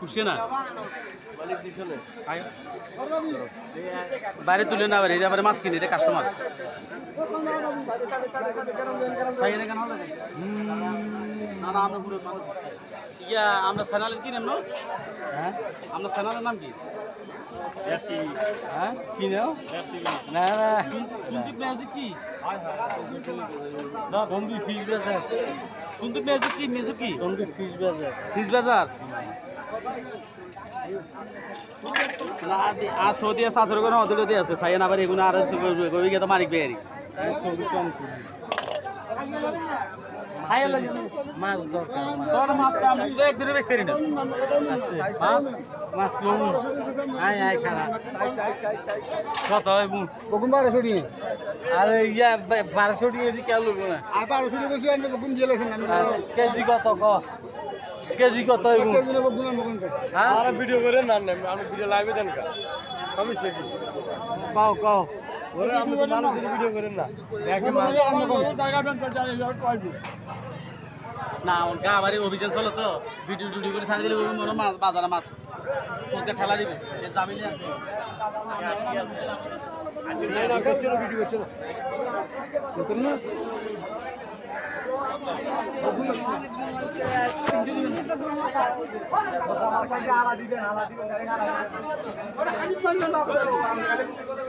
খুশি না? বাইরে তুলে না বাইরে এবারে মাছ কিনে কাস্টমার না না আমরা পুরো ইয়া আমরা চ্যানেলের কি নাম না? হ্যাঁ? আমরা চ্যানেলের নাম কি? হ্যাঁ? কি নাও না না সন্দীপ কি? ফিশ বাজার। সন্দীপ কি ম্যাজিক কি? সন্দীপ ফিশ বাজার। ফিস বাজার? না আ সৌদি আছে আসর কোনো অদূর আছে। সাইন আবার এগুলো আর গবি গিয়ে মারিক বেয়ারি। কম মাছ দরকার মাছ। তোর মাছ আমি একদিনে বেচতে পারি না মাছ মাছ লবণ আয় আয় খারাপ কত হয় মু বকুন বারোশো দিয়ে আরে ইয়া বারোশো দিয়ে দি কেউ লোক না আর বারোশো দিয়ে বসে আনবে বকুন দিয়ে লেখেন কেজি কত ক কেজি কত হ্যাঁ ভিডিও করে না আমি ভিডিও লাইভে দেন কা আমি শেখি কও কও ওরে আমি তো মানুষের ভিডিও করেন না। দেখে না ওর গা বাড়ি অভিযান চলো তো। ভিডিও টিডিও করে ছাড়ি দিলে ওই মনে মাছ বাজারে মাছ ফোনকে ঠেলা দিবে। যে জামিলে আছে। ভিডিও না?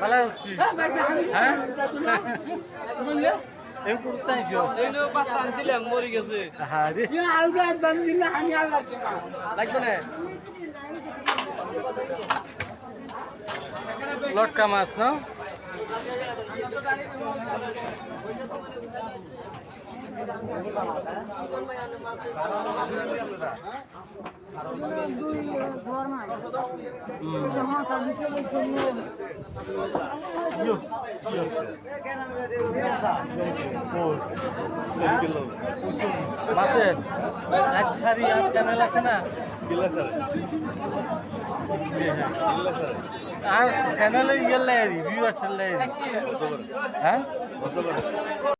ভালো আছি হ্যাঁ এই লটকা মাছ না? মাছের এক সারি আর চ্যানেল আছে না আর চ্যানেলে আছে লাই হ্যাঁ